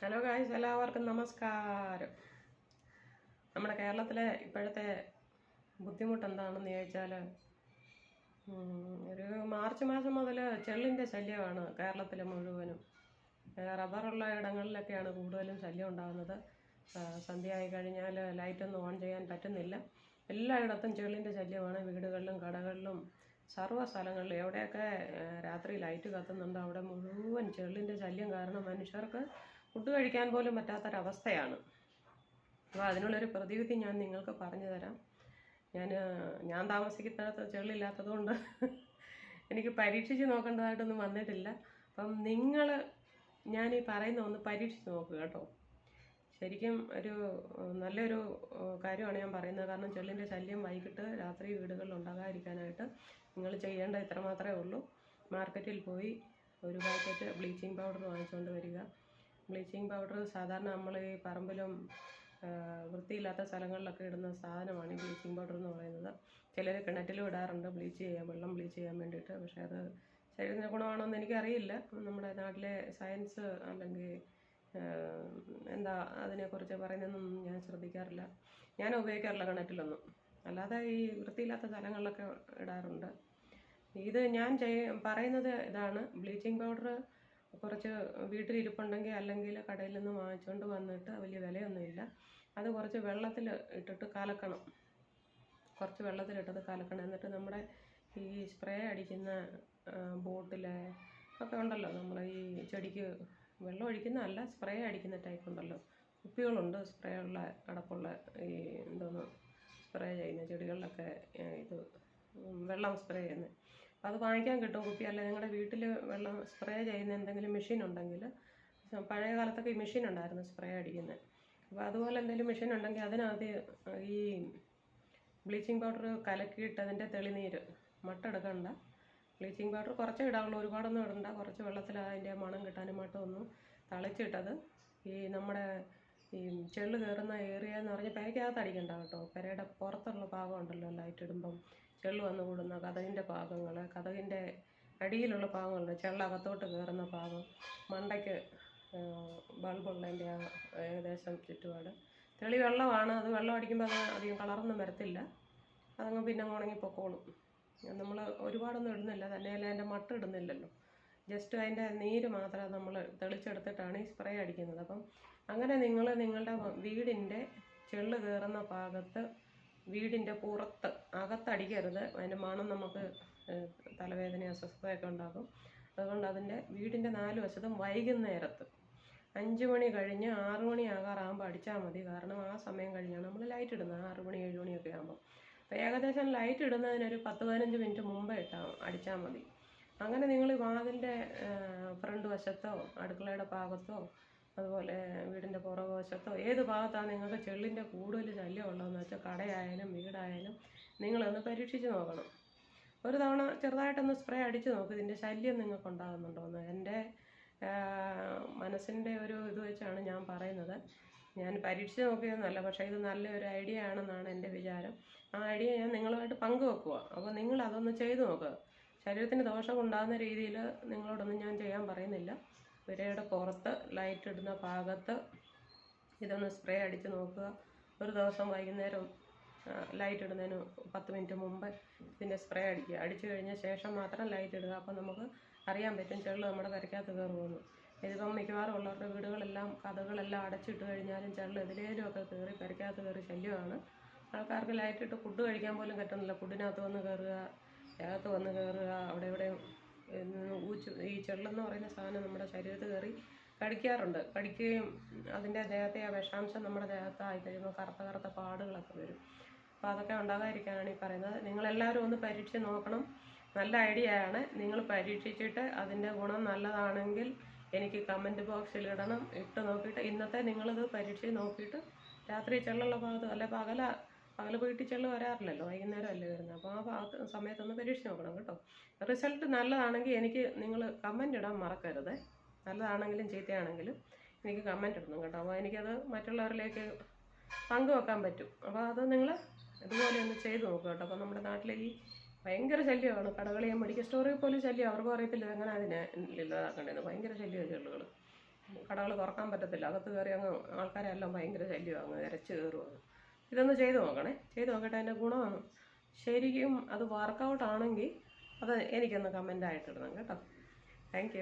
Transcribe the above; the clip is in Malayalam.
ഹലോ ഗായ്സ് എല്ലാവർക്കും നമസ്കാരം. നമ്മുടെ കേരളത്തിലെ ഇപ്പോഴത്തെ ബുദ്ധിമുട്ട് എന്താണെന്ന് ചോദിച്ചാൽ ഒരു മാർച്ച് മാസം മുതൽ ചെള്ളിന്റെ ശല്യമാണ് കേരളത്തിൽ മുഴുവനും. റബ്ബറുള്ള ഇടങ്ങളിലൊക്കെയാണ് കൂടുതലും ശല്യം ഉണ്ടാകുന്നത്. സന്ധ്യയായി കഴിഞ്ഞാൽ ലൈറ്റൊന്നും ഓൺ ചെയ്യാൻ പറ്റുന്നില്ല. എല്ലായിടത്തും ചെള്ളിന്റെ ശല്യമാണ്. വീടുകളിലും കടകളിലും സർവ സ്ഥലങ്ങളിലും എവിടെയൊക്കെ രാത്രി ലൈറ്റ് കത്തുന്നുണ്ടോ അവിടെ മുഴുവൻ ചെള്ളിന്റെ ശല്യം കാരണം മനുഷ്യർക്ക് ഫുഡ് കഴിക്കാൻ പോലും പറ്റാത്തൊരവസ്ഥയാണ്. അപ്പോൾ അതിനുള്ളൊരു പ്രതിവിധി ഞാൻ നിങ്ങൾക്ക് പറഞ്ഞു തരാം. ഞാൻ ഞാൻ താമസിക്കുന്നിടത്ത് ചെള്ളില്ലാത്തത് കൊണ്ട് എനിക്ക് പരീക്ഷിച്ച് നോക്കേണ്ടതായിട്ടൊന്നും വന്നിട്ടില്ല. അപ്പം നിങ്ങൾ ഞാൻ ഈ പറയുന്ന ഒന്ന് പരീക്ഷിച്ച് നോക്കുക കേട്ടോ. ശരിക്കും ഒരു നല്ലൊരു കാര്യമാണ് ഞാൻ പറയുന്നത്. കാരണം ചെള്ളിന്റെ ശല്യം വൈകിട്ട് രാത്രി വീടുകളിൽ ഉണ്ടാകാതിരിക്കാനായിട്ട് നിങ്ങൾ ചെയ്യേണ്ട ഇത്ര മാത്രമേ ഉള്ളൂ. മാർക്കറ്റിൽ പോയി ഒരു പാക്കറ്റ് ബ്ലീച്ചിങ് പൗഡർ വാങ്ങിച്ചുകൊണ്ട് വരിക. ബ്ലീച്ചിങ് പൗഡർ സാധാരണ നമ്മൾ ഈ പറമ്പിലും വൃത്തിയില്ലാത്ത സ്ഥലങ്ങളിലൊക്കെ ഇടുന്ന സാധനമാണ് ഈ ബ്ലീച്ചിങ് പൗഡർ എന്ന് പറയുന്നത്. ചിലർ കിണറ്റിലും ഇടാറുണ്ട് ബ്ലീച്ച് ചെയ്യാൻ വെള്ളം ബ്ലീച്ച് ചെയ്യാൻ വേണ്ടിയിട്ട്. പക്ഷേ അത് ശരീരത്തിന് ഗുണമാണോ എന്ന് എനിക്കറിയില്ല. നമ്മുടെ നാട്ടിലെ സയൻസ് അല്ലെങ്കിൽ എന്താ അതിനെക്കുറിച്ച് പറയുന്നതെന്നൊന്നും ഞാൻ ശ്രദ്ധിക്കാറില്ല. ഞാൻ ഉപയോഗിക്കാറില്ല കിണറ്റിലൊന്നും. അല്ലാതെ ഈ വൃത്തിയില്ലാത്ത സ്ഥലങ്ങളിലൊക്കെ ഇടാറുണ്ട്. ഇത് ഞാൻ ചെയ്യ പറയുന്നത് ഇതാണ്. ബ്ലീച്ചിങ് പൗഡർ കുറച്ച് വീട്ടിലിരിപ്പുണ്ടെങ്കിൽ അല്ലെങ്കിൽ കടയിൽ നിന്ന് വാങ്ങിച്ചുകൊണ്ട് വന്നിട്ട് വലിയ വിലയൊന്നുമില്ല. അത് കുറച്ച് വെള്ളത്തിൽ ഇട്ടിട്ട് കലക്കണം. കുറച്ച് വെള്ളത്തിലിട്ടത് കലക്കണം. എന്നിട്ട് നമ്മുടെ ഈ സ്പ്രേ അടിക്കുന്ന ബോട്ടിൽ ഒക്കെ ഉണ്ടല്ലോ. നമ്മൾ ഈ ചെടിക്ക് വെള്ളം ഒഴിക്കുന്നതല്ല സ്പ്രേ അടിക്കുന്ന ടൈപ്പ് ഉണ്ടല്ലോ. കുപ്പികളുണ്ട് സ്പ്രേ ഉള്ള അടപ്പുള്ള ഈ എന്തോന്ന് സ്പ്രേ ചെയ്യുന്ന ചെടികളിലൊക്കെ ഇത് വെള്ളം സ്പ്രേ ചെയ്യുന്നത് അത് വാങ്ങിക്കാൻ കിട്ടും കുപ്പി. അല്ല നിങ്ങളുടെ വീട്ടിൽ വെള്ളം സ്പ്രേ ചെയ്യുന്ന എന്തെങ്കിലും മെഷീൻ ഉണ്ടെങ്കിൽ പഴയ കാലത്തൊക്കെ ഈ മെഷീൻ ഉണ്ടായിരുന്നു സ്പ്രേ അടിക്കുന്നത് അപ്പോൾ അതുപോലെ എന്തെങ്കിലും മെഷീൻ ഉണ്ടെങ്കിൽ അതിനകത്ത് ഈ ബ്ലീച്ചിങ് പൗഡർ കലക്കിയിട്ട് അതിന്റെ തെളിനീര് മട്ടെടുക്കണ്ട. ബ്ലീച്ചിങ് പൗഡർ കുറച്ചേ ഇടാവുള്ളൂ. ഒരുപാടൊന്നും ഇടണ്ട. കുറച്ച് വെള്ളത്തിൽ അതിന്റെ മണം കിട്ടാനും മട്ടും ഒന്ന് തളിച്ചിട്ടത് ഈ നമ്മുടെ ഈ ചെള്ള് കയറുന്ന ഏരിയ എന്ന് പറഞ്ഞാൽ പെരയ്ക്കകത്ത് അടിക്കണ്ട കേട്ടോ. പെരയുടെ പുറത്തുള്ള ഭാഗം ഉണ്ടല്ലോ ലൈറ്റ് ഇടുമ്പം. ചെള്ള് വന്ന് കൂടുന്ന കഥകിന്റെ ഭാഗങ്ങൾ കഥകിന്റെ അടിയിലുള്ള ഭാഗങ്ങളുണ്ട് ചെള്ള അകത്തോട്ട് കയറുന്ന ഭാഗം മണ്ടയ്ക്ക് ബൾബുള്ളതിന്റെ ആ ഏകദേശം ചുറ്റുപാട്. തെളി വെള്ളമാണ് അത് വെള്ളം അടിക്കുമ്പോൾ അത് അധികം കളറൊന്നും വരത്തില്ല. അതങ്ങ് പിന്നെ അങ്ങ് ഉണങ്ങി പൊക്കോളും നമ്മൾ ഒരുപാടൊന്നും ഇടുന്നില്ല. തന്നെയല്ല അതിന്റെ മട്ട് ഇടുന്നില്ലല്ലോ. ജസ്റ്റ് അതിന്റെ നീര് മാത്രം നമ്മൾ തെളിച്ചെടുത്തിട്ടാണ് ഈ സ്പ്രേ അടിക്കുന്നത്. അപ്പം അങ്ങനെ നിങ്ങൾ നിങ്ങളുടെ വീടിന്റെ ചെള്ള് കയറുന്ന ഭാഗത്ത് വീടിന്റെ പുറത്ത് അകത്തടിക്കരുത്. അതിന്റെ മണം നമുക്ക് തലവേദന അസ്വസ്ഥതയൊക്കെ ഉണ്ടാകും അതുകൊണ്ട് അതിന്റെ വീടിന്റെ നാല് വശത്തും വൈകുന്നേരത്ത് അഞ്ച് മണി കഴിഞ്ഞ് ആറ് മണി ആകാറാകുമ്പോൾ അടിച്ചാൽ മതി. കാരണം ആ സമയം കഴിഞ്ഞാണ് നമ്മൾ ലൈറ്റ് ഇടുന്നത്. ആറ് മണി ഏഴ് മണിയൊക്കെ ആകുമ്പോൾ അപ്പോൾ ഏകദേശം ലൈറ്റ് ഇടുന്നതിനൊരു പത്ത് പതിനഞ്ച് മിനിറ്റ് മുമ്പേ ഇട്ടാൽ അടിച്ചാൽ മതി. അങ്ങനെ നിങ്ങൾ വാതിലിന്റെ ഫ്രണ്ട് വശത്തോ അടുക്കളയുടെ ഭാഗത്തോ അതുപോലെ വീടിന്റെ പുറകുവശത്തോ ഏത് ഭാഗത്താണ് നിങ്ങൾക്ക് ചെള്ളിന്റെ കൂടുതൽ ശല്യം ഉള്ളതെന്ന് വെച്ചാൽ കടയായാലും വീടായാലും നിങ്ങളൊന്ന് പരീക്ഷിച്ച് നോക്കണം. ഒരു തവണ ചെറുതായിട്ടൊന്ന് സ്പ്രേ അടിച്ച് നോക്ക് ഇതിന്റെ ശല്യം നിങ്ങൾക്ക് ഉണ്ടാകുന്നുണ്ടോയെന്ന് എന്റെ മനസ്സിന്റെ ഒരു ഇത് വെച്ചാണ് ഞാൻ പറയുന്നത്. ഞാൻ പരീക്ഷിച്ച് നോക്കിയതൊന്നുമല്ല പക്ഷേ ഇത് നല്ലൊരു ഐഡിയ ആണെന്നാണ് എന്റെ വിചാരം. ആ ഐഡിയ ഞാൻ നിങ്ങളുമായിട്ട് പങ്കുവെക്കുക അപ്പോൾ നിങ്ങൾ അതൊന്ന് ചെയ്തു നോക്കുക ശരീരത്തിന് ദോഷം ഉണ്ടാകുന്ന രീതിയിൽ നിങ്ങളോടൊന്നും ഞാൻ ചെയ്യാൻ പറയുന്നില്ല. പുരയുടെ പുറത്ത് ലൈറ്റ് ഇടുന്ന ഭാഗത്ത് ഇതൊന്ന് സ്പ്രേ അടിച്ച് നോക്കുക. ഒരു ദിവസം വൈകുന്നേരം ലൈറ്റ് ഇടുന്നതിന് പത്ത് മിനിറ്റ് മുമ്പ് ഇതിന്റെ സ്പ്രേ അടിക്കുക. അടിച്ചു കഴിഞ്ഞ ശേഷം മാത്രം ലൈറ്റ് ഇടുക. അപ്പോൾ നമുക്ക് അറിയാൻ പറ്റും ചെള്ള് നമ്മുടെ കരയ്ക്കകത്ത് കയറുമെന്ന്. ഇതിപ്പം മിക്കവാറും ഉള്ളവരുടെ വീടുകളെല്ലാം കഥകളെല്ലാം അടച്ചിട്ട് കഴിഞ്ഞാലും ചെള്ള് എതിലേലുമൊക്കെ കയറി കരയ്ക്കകത്ത് കയറി ശല്യമാണ്. ആൾക്കാർക്ക് ലൈറ്റ് ഇട്ട് ഫുഡ് കഴിക്കാൻ പോലും പറ്റുന്നില്ല. ഫുഡിനകത്ത് വന്ന് കയറുക ദേഹത്ത് വന്ന് കയറുക അവിടെ ഇവിടെ ഈ ചെള്ളെന്ന് പറയുന്ന സാധനം നമ്മുടെ ശരീരത്തിൽ കയറി കടിക്കാറുണ്ട്. കടിക്കുകയും അതിന്റെ ദേഹത്തെ ആ വിഷാംശം നമ്മുടെ ദേഹത്തായി കഴിയുമ്പോൾ കറുത്ത കറുത്ത പാടുകളൊക്കെ വരും. അപ്പോൾ അതൊക്കെ ഉണ്ടാകാതിരിക്കാനാണ് ഈ പറയുന്നത്. നിങ്ങളെല്ലാവരും ഒന്ന് പരീക്ഷിച്ച് നോക്കണം. നല്ല ഐഡിയ ആണ്. നിങ്ങൾ പരീക്ഷിച്ചിട്ട് അതിന്റെ ഗുണം നല്ലതാണെങ്കിൽ എനിക്ക് കമന്റ് ബോക്സിൽ ഇടണം. ഇട്ട് നോക്കിയിട്ട് ഇന്നത്തെ നിങ്ങളിത് പരീക്ഷിച്ച് നോക്കിയിട്ട് രാത്രി ചെള്ളുള്ള ഭാഗത്ത് അല്ലെ പകല പകൽ വീട്ടിൽ ചെള്ള് വരാറില്ലല്ലോ? വൈകുന്നേരം അല്ലേ വരുന്നത് അപ്പോൾ ആ ഭാഗത്ത് സമയത്തൊന്ന് പരീക്ഷിച്ച് നോക്കണം കേട്ടോ. റിസൾട്ട് നല്ലതാണെങ്കിൽ എനിക്ക് നിങ്ങൾ കമന്റ് ഇടാൻ മറക്കരുത്. നല്ലതാണെങ്കിലും ചീത്തയാണെങ്കിലും എനിക്ക് കമന്റ് ഇടണം കേട്ടോ. അപ്പോൾ എനിക്കത് മറ്റുള്ളവരിലേക്ക് പങ്കുവെക്കാൻ പറ്റും. അപ്പോൾ അത് നിങ്ങൾ ഇതുപോലെ ഒന്ന് ചെയ്ത് നോക്കുക കേട്ടോ. അപ്പോൾ നമ്മുടെ നാട്ടിലെ ഈ ഭയങ്കര ശല്യമാണ്. കടകളിയും മെഡിക്കൽ സ്റ്റോറിൽ പോലും ശല്യം. അവർക്കും അറിയത്തില്ല എങ്ങനെ അതിനെ ഇല്ലാതാക്കേണ്ടത് ഭയങ്കര ശല്യമാണ് ചെള്ളുകൾ കടകൾ തുറക്കാൻ പറ്റത്തില്ല. അകത്ത് കയറി അങ്ങ് ആൾക്കാരെല്ലാം ഭയങ്കര ശല്യമാണ് അങ്ങ് ഇരച്ച് കയറുമാണ് ഇതൊന്ന് ചെയ്ത് നോക്കണേ. ചെയ്ത് നോക്കട്ടെ അതിന്റെ ഗുണമാണ് ശരിക്കും അത് വർക്കൗട്ട് ആണെങ്കിൽ അത് എനിക്കൊന്ന് ആയിട്ട് ഇടണം കേട്ടോ. താങ്ക്